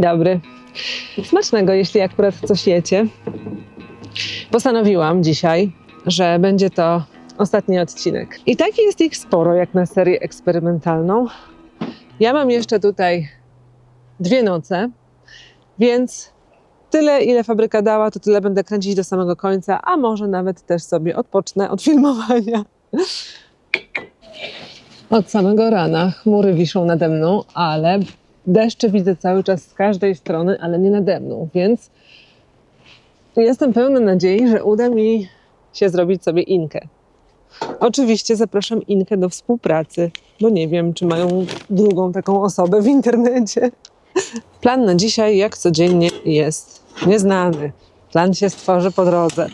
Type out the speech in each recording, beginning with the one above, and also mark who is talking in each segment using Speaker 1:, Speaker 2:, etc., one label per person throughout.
Speaker 1: Dobry. Smacznego, jeśli akurat coś jecie. Postanowiłam dzisiaj, że będzie to ostatni odcinek. I taki jest ich sporo, jak na serię eksperymentalną. Ja mam jeszcze tutaj dwie noce, więc tyle, ile fabryka dała, to tyle będę kręcić do samego końca, a może nawet też sobie odpocznę od filmowania. Od samego rana chmury wiszą nade mną, ale deszcze widzę cały czas z każdej strony, ale nie nade mną, więc jestem pełna nadziei, że uda mi się zrobić sobie inkę. Oczywiście zapraszam Inkę do współpracy, bo nie wiem, czy mają drugą taką osobę w internecie. Plan na dzisiaj, jak codziennie, jest nieznany. Plan się stworzy po drodze.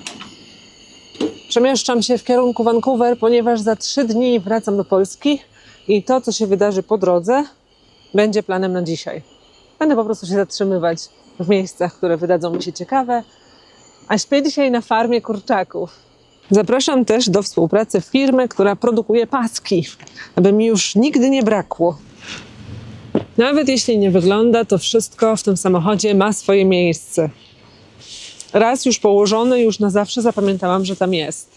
Speaker 1: Przemieszczam się w kierunku Vancouver, ponieważ za trzy dni wracam do Polski i to, co się wydarzy po drodze, będzie planem na dzisiaj. Będę po prostu się zatrzymywać w miejscach, które wydadzą mi się ciekawe, a śpię dzisiaj na farmie kurczaków. Zapraszam też do współpracy firmę, która produkuje paski, aby mi już nigdy nie brakło. Nawet jeśli nie wygląda, to wszystko w tym samochodzie ma swoje miejsce. Raz już położony, już na zawsze zapamiętałam, że tam jest.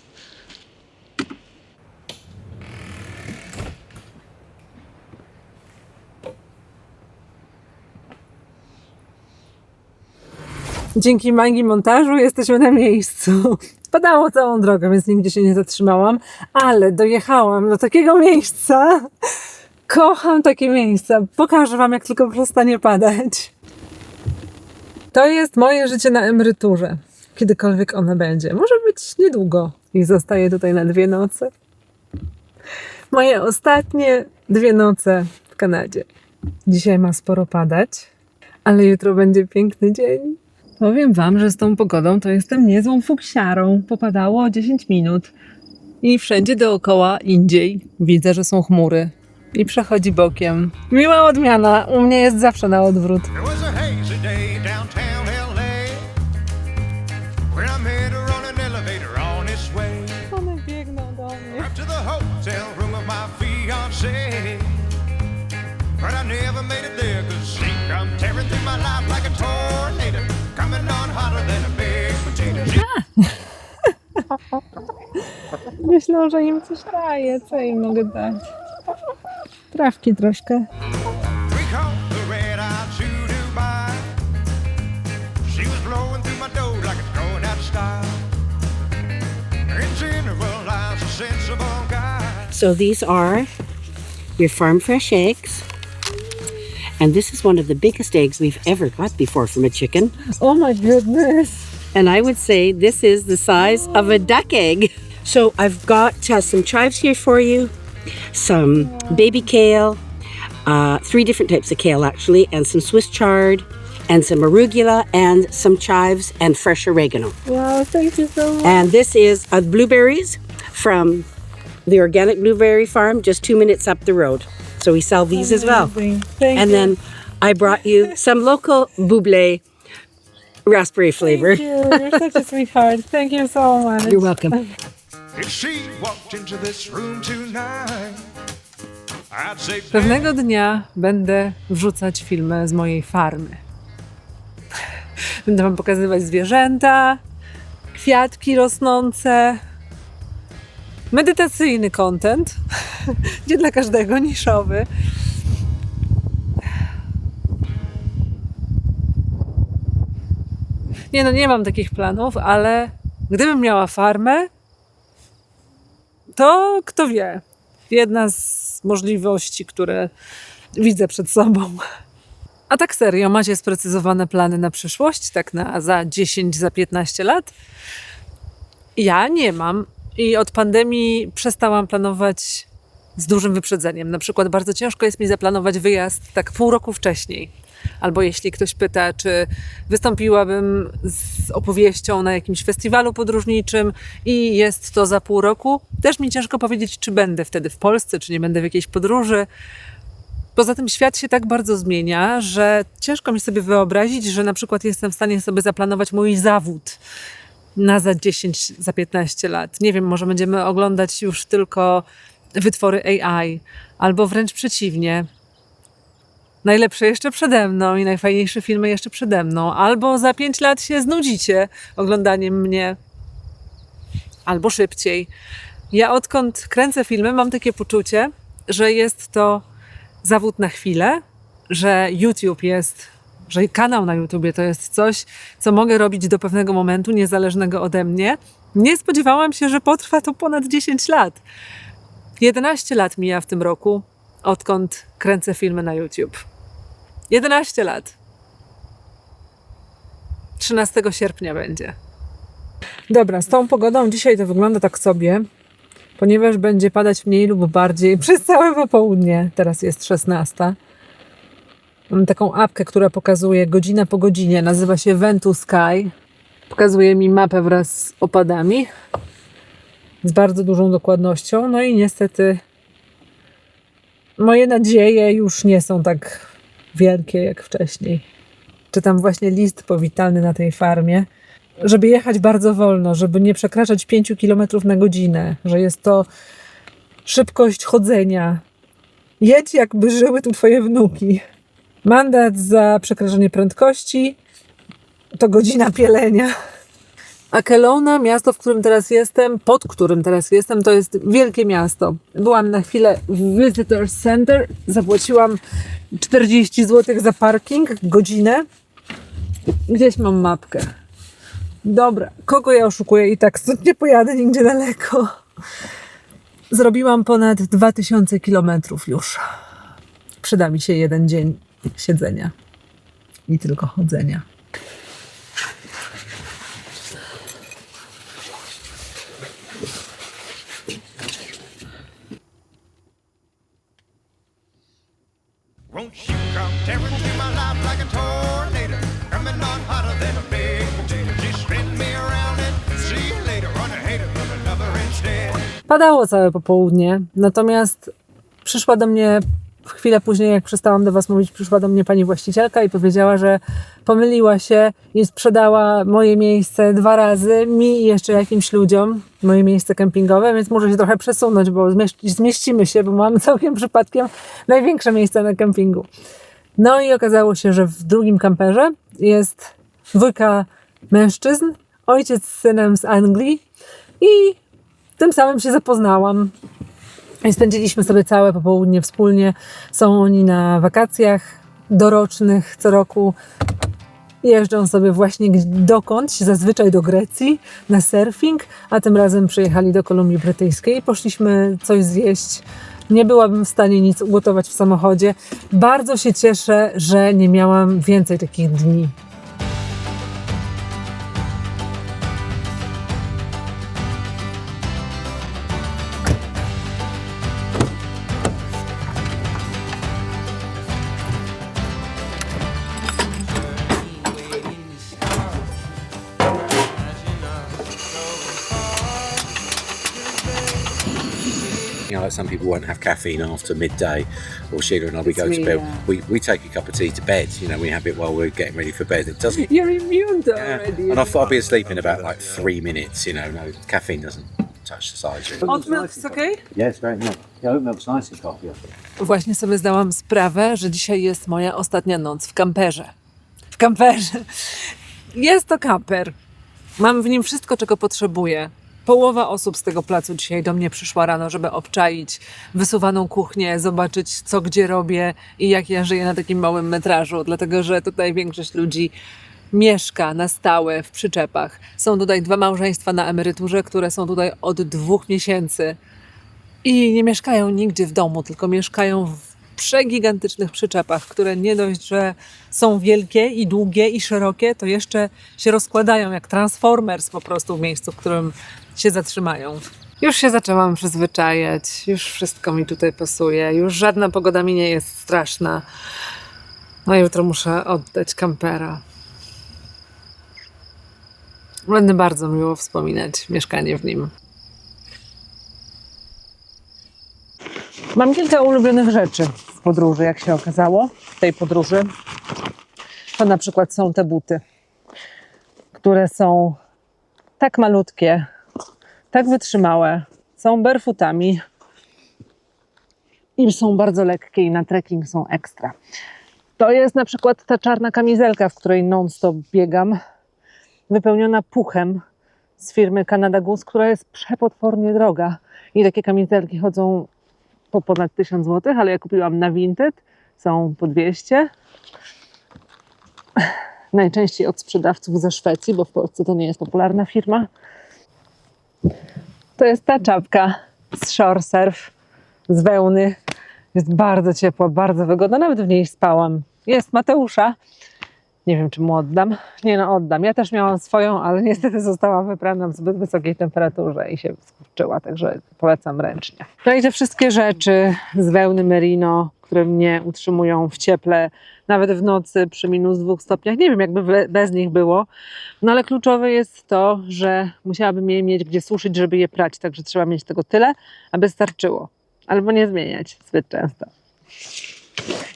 Speaker 1: Dzięki magii montażu jesteśmy na miejscu. Padało całą drogę, więc nigdzie się nie zatrzymałam, ale dojechałam do takiego miejsca. Kocham takie miejsca. Pokażę Wam, jak tylko przestanie padać. To jest moje życie na emeryturze. Kiedykolwiek ona będzie. Może być niedługo i zostaję tutaj na dwie noce. Moje ostatnie dwie noce w Kanadzie. Dzisiaj ma sporo padać, ale jutro będzie piękny dzień. Powiem Wam, że z tą pogodą to jestem niezłą fuksiarą. Popadało o 10 minut i wszędzie dookoła indziej widzę, że są chmury i przechodzi bokiem. Miła odmiana, u mnie jest zawsze na odwrót. Myślą, że im coś daje. Co im mogę dać? Trawki troszkę.
Speaker 2: The red eye to Dubai. She was blowing through my door like it's going out of style. In general, I was a sensible guy.
Speaker 3: So these are your farm fresh eggs. And this is one of the biggest eggs we've ever got before from a chicken.
Speaker 1: Oh my goodness.
Speaker 3: And I would say this is the size of a duck egg. So I've got uh, some chives here for you, some baby kale, uh, three different types of kale actually, and some Swiss chard, and some arugula, and some chives, and fresh oregano.
Speaker 1: Wow, thank you so much.
Speaker 3: And this is uh, blueberries from the organic blueberry farm just two minutes up the road. So we sell these as well.
Speaker 1: Amazing. Thank
Speaker 3: And
Speaker 1: you.
Speaker 3: then I brought you some local buble raspberry flavor.
Speaker 1: Thank you. You're such a sweetheart. Thank you so much.
Speaker 3: You're welcome.
Speaker 1: Pewnego dnia będę wrzucać filmy z mojej farmy. Będę Wam pokazywać zwierzęta, kwiatki rosnące, medytacyjny content, nie dla każdego, niszowy. Nie no, nie mam takich planów, ale gdybym miała farmę, to kto wie, jedna z możliwości, które widzę przed sobą. A tak serio, macie sprecyzowane plany na przyszłość, tak na za 10, za 15 lat? Ja nie mam i od pandemii przestałam planować z dużym wyprzedzeniem. Na przykład bardzo ciężko jest mi zaplanować wyjazd tak pół roku wcześniej. Albo jeśli ktoś pyta, czy wystąpiłabym z opowieścią na jakimś festiwalu podróżniczym i jest to za pół roku, też mi ciężko powiedzieć, czy będę wtedy w Polsce, czy nie będę w jakiejś podróży. Poza tym świat się tak bardzo zmienia, że ciężko mi sobie wyobrazić, że na przykład jestem w stanie sobie zaplanować mój zawód na za 10, za 15 lat. Nie wiem, może będziemy oglądać już tylko wytwory AI, albo wręcz przeciwnie. Najlepsze jeszcze przede mną i najfajniejsze filmy jeszcze przede mną. Albo za pięć lat się znudzicie oglądaniem mnie, albo szybciej. Ja odkąd kręcę filmy, mam takie poczucie, że jest to zawód na chwilę, że YouTube jest, że kanał na YouTubie to jest coś, co mogę robić do pewnego momentu, niezależnego ode mnie. Nie spodziewałam się, że potrwa to ponad 10 lat. 11 lat mija w tym roku, odkąd kręcę filmy na YouTube. 11 lat. 13 sierpnia będzie. Dobra, z tą pogodą dzisiaj to wygląda tak sobie, ponieważ będzie padać mniej lub bardziej przez całe popołudnie. Teraz jest 16. Mam taką apkę, która pokazuje godzinę po godzinie. Nazywa się Ventu Sky. Pokazuje mi mapę wraz z opadami. Z bardzo dużą dokładnością. No i niestety moje nadzieje już nie są tak wielkie jak wcześniej. Czytam właśnie list powitalny na tej farmie, żeby jechać bardzo wolno, żeby nie przekraczać 5 km na godzinę, że jest to szybkość chodzenia. Jedź jakby żyły tu twoje wnuki. Mandat za przekraczanie prędkości to godzina pielenia. A Kelowna, miasto, w którym teraz jestem, pod którym teraz jestem, to jest wielkie miasto. Byłam na chwilę w Visitor Center, zapłaciłam 40 zł za parking, godzinę. Gdzieś mam mapkę. Dobra, kogo ja oszukuję i tak stąd nie pojadę nigdzie daleko. Zrobiłam ponad 2000 kilometrów już. Przyda mi się jeden dzień siedzenia i tylko chodzenia.
Speaker 2: Won't you come tearing through my life like a tornado? Coming on hotter than a big potato. Just spin me around and see you later. A hater, but a lover instead.
Speaker 1: Padało całe popołudnie, natomiast przyszła do mnie chwilę później, jak przestałam do Was mówić, przyszła do mnie pani właścicielka i powiedziała, że pomyliła się i sprzedała moje miejsce dwa razy, mi i jeszcze jakimś ludziom, moje miejsce kempingowe, więc muszę się trochę przesunąć, bo zmieści- zmieścimy się, bo mamy całkiem przypadkiem największe miejsce na kempingu. No i okazało się, że w drugim kamperze jest dwójka mężczyzn, ojciec z synem z Anglii i tym samym się zapoznałam. I spędziliśmy sobie całe popołudnie wspólnie. Są oni na wakacjach dorocznych co roku. Jeżdżą sobie właśnie dokądś, zazwyczaj do Grecji, na surfing, a tym razem przyjechali do Kolumbii Brytyjskiej poszliśmy coś zjeść. Nie byłabym w stanie nic ugotować w samochodzie. Bardzo się cieszę, że nie miałam więcej takich dni.
Speaker 4: Like some people won't have caffeine after midday, or Sheila and I, we
Speaker 1: It's
Speaker 4: go to
Speaker 1: me,
Speaker 4: bed.
Speaker 1: yeah.
Speaker 4: We, we take a cup of tea to bed. You know, we have it while we're getting ready for bed. It doesn't.
Speaker 1: You're immune to
Speaker 4: Yeah.
Speaker 1: already.
Speaker 4: And I'll, I'll be asleep in about like three minutes. You know, no caffeine doesn't touch the sides. Really.
Speaker 1: Hot milk is okay?
Speaker 5: Yes, very nice. Yeah, oat milk's nice in coffee. I think.
Speaker 1: Właśnie sobie zdałam sprawę, że dzisiaj jest moja ostatnia noc w kamperze. W kamperze. Jest to kamper. Mam w nim wszystko, czego potrzebuję. Połowa osób z tego placu dzisiaj do mnie przyszła rano, żeby obczaić wysuwaną kuchnię, zobaczyć co gdzie robię i jak ja żyję na takim małym metrażu, dlatego że tutaj większość ludzi mieszka na stałe w przyczepach. Są tutaj dwa małżeństwa na emeryturze, które są tutaj od dwóch miesięcy i nie mieszkają nigdzie w domu, tylko mieszkają w przegigantycznych przyczepach, które nie dość, że są wielkie i długie i szerokie, to jeszcze się rozkładają jak Transformers po prostu w miejscu, w którym się zatrzymają. Już się zaczęłam przyzwyczajać, już wszystko mi tutaj pasuje, już żadna pogoda mi nie jest straszna. No jutro muszę oddać kampera. Będę bardzo miło wspominać mieszkanie w nim. Mam kilka ulubionych rzeczy podróży, jak się okazało, w tej podróży. To na przykład są te buty, które są tak malutkie, tak wytrzymałe, są barefootami i są bardzo lekkie i na trekking są ekstra. To jest na przykład ta czarna kamizelka, w której non-stop biegam, wypełniona puchem z firmy Canada Goose, która jest przepotwornie droga. I takie kamizelki chodzą po ponad 1000 zł, ale ja kupiłam na Vinted, są po 200. Najczęściej od sprzedawców ze Szwecji, bo w Polsce to nie jest popularna firma. To jest ta czapka z Shore Surf, z wełny. Jest bardzo ciepła, bardzo wygodna, nawet w niej spałam. Jest Mateusza. Nie wiem, czy mu oddam. Nie no, oddam. Ja też miałam swoją, ale niestety została wyprana w zbyt wysokiej temperaturze i się skurczyła, także polecam ręcznie. No i te wszystkie rzeczy z wełny merino, które mnie utrzymują w cieple, nawet w nocy przy minus dwóch stopniach. Nie wiem, jakby bez nich było. No ale kluczowe jest to, że musiałabym je mieć gdzie suszyć, żeby je prać, także trzeba mieć tego tyle, aby starczyło. Albo nie zmieniać zbyt często.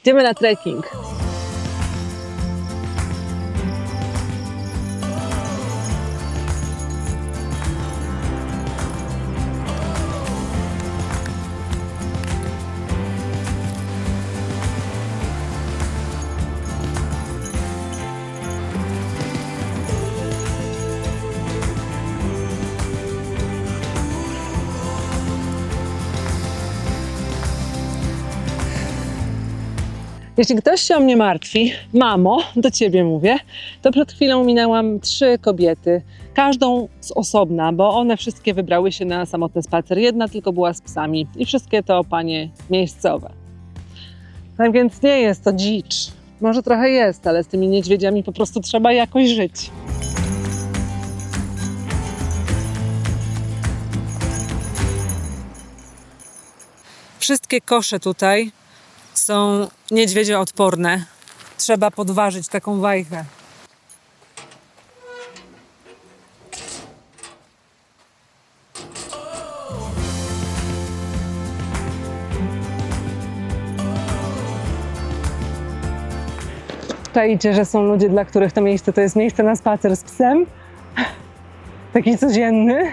Speaker 1: Idziemy na trekking. Jeśli ktoś się o mnie martwi, mamo, do ciebie mówię, to przed chwilą minęłam trzy kobiety, każdą z osobna, bo one wszystkie wybrały się na samotny spacer. Jedna tylko była z psami i wszystkie to panie miejscowe. Tak więc nie jest to dzicz. Może trochę jest, ale z tymi niedźwiedziami po prostu trzeba jakoś żyć. Wszystkie kosze tutaj są niedźwiedzioodporne. Trzeba podważyć taką wajchę. Czajcie, że są ludzie, dla których to miejsce to jest miejsce na spacer z psem. Taki codzienny.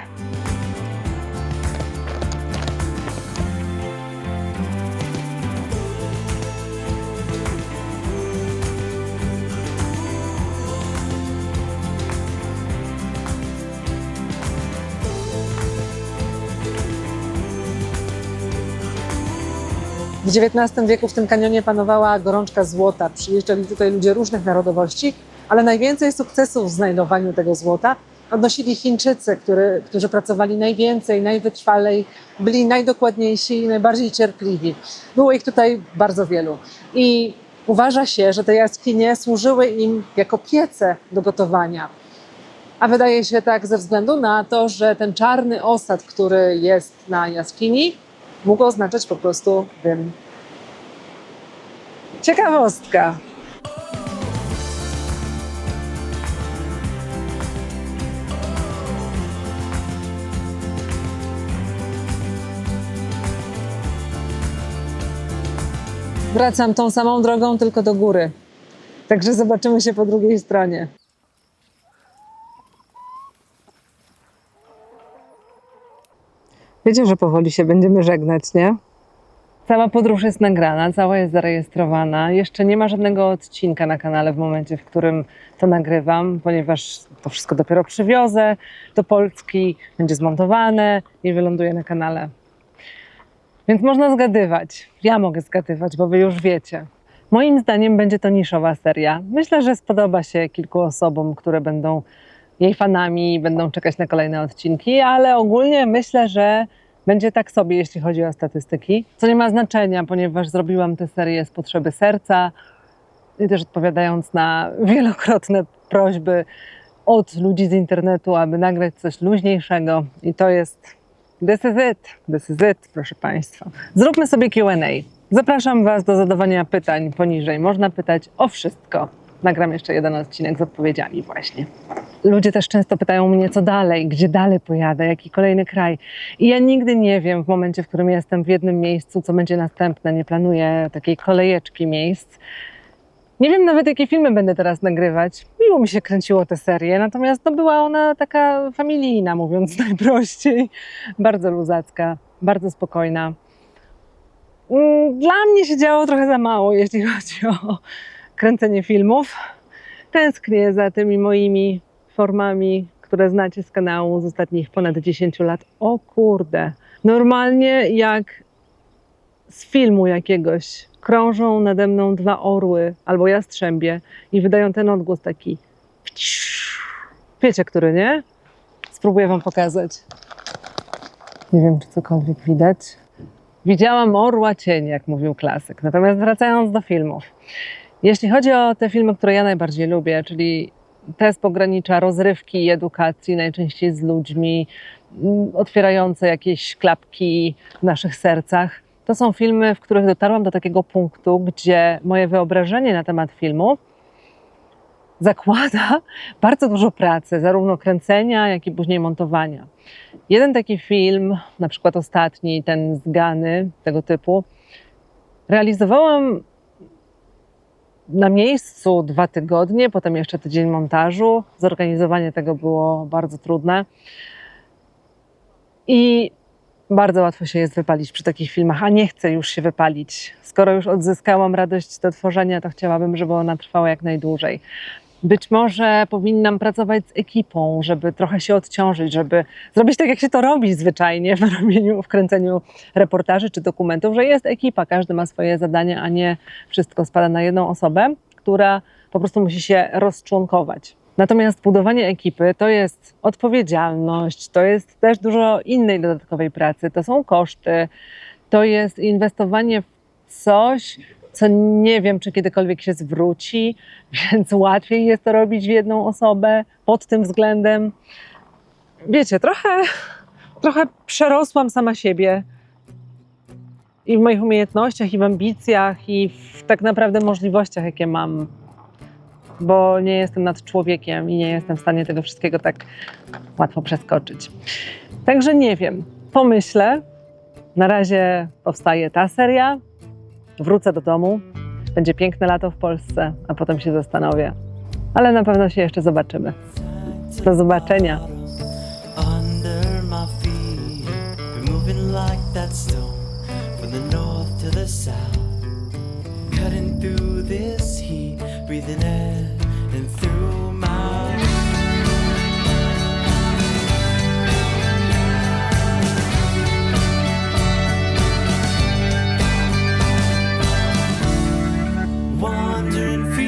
Speaker 1: W XIX wieku w tym kanionie panowała gorączka złota. Przyjeżdżali tutaj ludzie różnych narodowości, ale najwięcej sukcesów w znajdowaniu tego złota odnosili Chińczycy, który, którzy pracowali najwięcej, najwytrwalej, byli najdokładniejsi i najbardziej cierpliwi. Było ich tutaj bardzo wielu. I uważa się, że te jaskinie służyły im jako piece do gotowania. A wydaje się tak ze względu na to, że ten czarny osad, który jest na jaskini, mógł oznaczać po prostu dym. Ciekawostka. Wracam tą samą drogą, tylko do góry. Także zobaczymy się po drugiej stronie. Wiecie, że powoli się będziemy żegnać, nie? Cała podróż jest nagrana, cała jest zarejestrowana. Jeszcze nie ma żadnego odcinka na kanale w momencie, w którym to nagrywam, ponieważ to wszystko dopiero przywiozę do Polski, będzie zmontowane i wyląduje na kanale. Więc można zgadywać. Ja mogę zgadywać, bo wy już wiecie. Moim zdaniem będzie to niszowa seria. Myślę, że spodoba się kilku osobom, które będą jej fanami i będą czekać na kolejne odcinki, ale ogólnie myślę, że będzie tak sobie, jeśli chodzi o statystyki, co nie ma znaczenia, ponieważ zrobiłam tę serię z potrzeby serca i też odpowiadając na wielokrotne prośby od ludzi z internetu, aby nagrać coś luźniejszego i to jest this is it, this is it, proszę Państwa. Zróbmy sobie Q&A. Zapraszam Was do zadawania pytań poniżej. Można pytać o wszystko. Nagram jeszcze jeden odcinek z odpowiedziami właśnie. Ludzie też często pytają mnie, co dalej, gdzie dalej pojadę, jaki kolejny kraj. I ja nigdy nie wiem w momencie, w którym jestem w jednym miejscu, co będzie następne. Nie planuję takiej kolejeczki miejsc. Nie wiem nawet, jakie filmy będę teraz nagrywać. Miło mi się kręciło tę serię, natomiast była ona taka familijna, mówiąc najprościej. Bardzo luzacka, bardzo spokojna. Mm, Dla mnie się działo trochę za mało, jeśli chodzi o kręcenie filmów. Tęsknię za tymi moimi formami, które znacie z kanału z ostatnich ponad 10 lat. O kurde. Normalnie jak z filmu jakiegoś krążą nade mną dwa orły albo jastrzębie i wydają ten odgłos taki. Wiecie, który, nie? Spróbuję Wam pokazać. Nie wiem, czy cokolwiek widać. Widziałam orła cień, jak mówił klasyk. Natomiast wracając do filmów. Jeśli chodzi o te filmy, które ja najbardziej lubię, czyli te z pogranicza rozrywki i edukacji, najczęściej z ludźmi, mm, otwierające jakieś klapki w naszych sercach, to są filmy, w których dotarłam do takiego punktu, gdzie moje wyobrażenie na temat filmu zakłada bardzo dużo pracy, zarówno kręcenia, jak i później montowania. Jeden taki film, na przykład ostatni, ten z Gany, tego typu, realizowałam na miejscu dwa tygodnie, potem jeszcze tydzień montażu. Zorganizowanie tego było bardzo trudne. I bardzo łatwo się jest wypalić przy takich filmach, a nie chcę już się wypalić. Skoro już odzyskałam radość do tworzenia, to chciałabym, żeby ona trwała jak najdłużej. Być może powinnam pracować z ekipą, żeby trochę się odciążyć, żeby zrobić tak, jak się to robi zwyczajnie w robieniu, w kręceniu reportaży czy dokumentów, że jest ekipa, każdy ma swoje zadania, a nie wszystko spada na jedną osobę, która po prostu musi się rozczłonkować. Natomiast budowanie ekipy to jest odpowiedzialność, to jest też dużo innej dodatkowej pracy, to są koszty, to jest inwestowanie w coś, co nie wiem, czy kiedykolwiek się zwróci, więc łatwiej jest to robić w jedną osobę pod tym względem. Wiecie, trochę, trochę przerosłam sama siebie i w moich umiejętnościach, i w ambicjach, i w tak naprawdę możliwościach, jakie mam, bo nie jestem nad człowiekiem i nie jestem w stanie tego wszystkiego tak łatwo przeskoczyć. Także nie wiem, pomyślę. Na razie powstaje ta seria, wrócę do domu, będzie piękne lato w Polsce, a potem się zastanowię. Ale na pewno się jeszcze zobaczymy. Do zobaczenia.
Speaker 6: breathing in and through my. wondering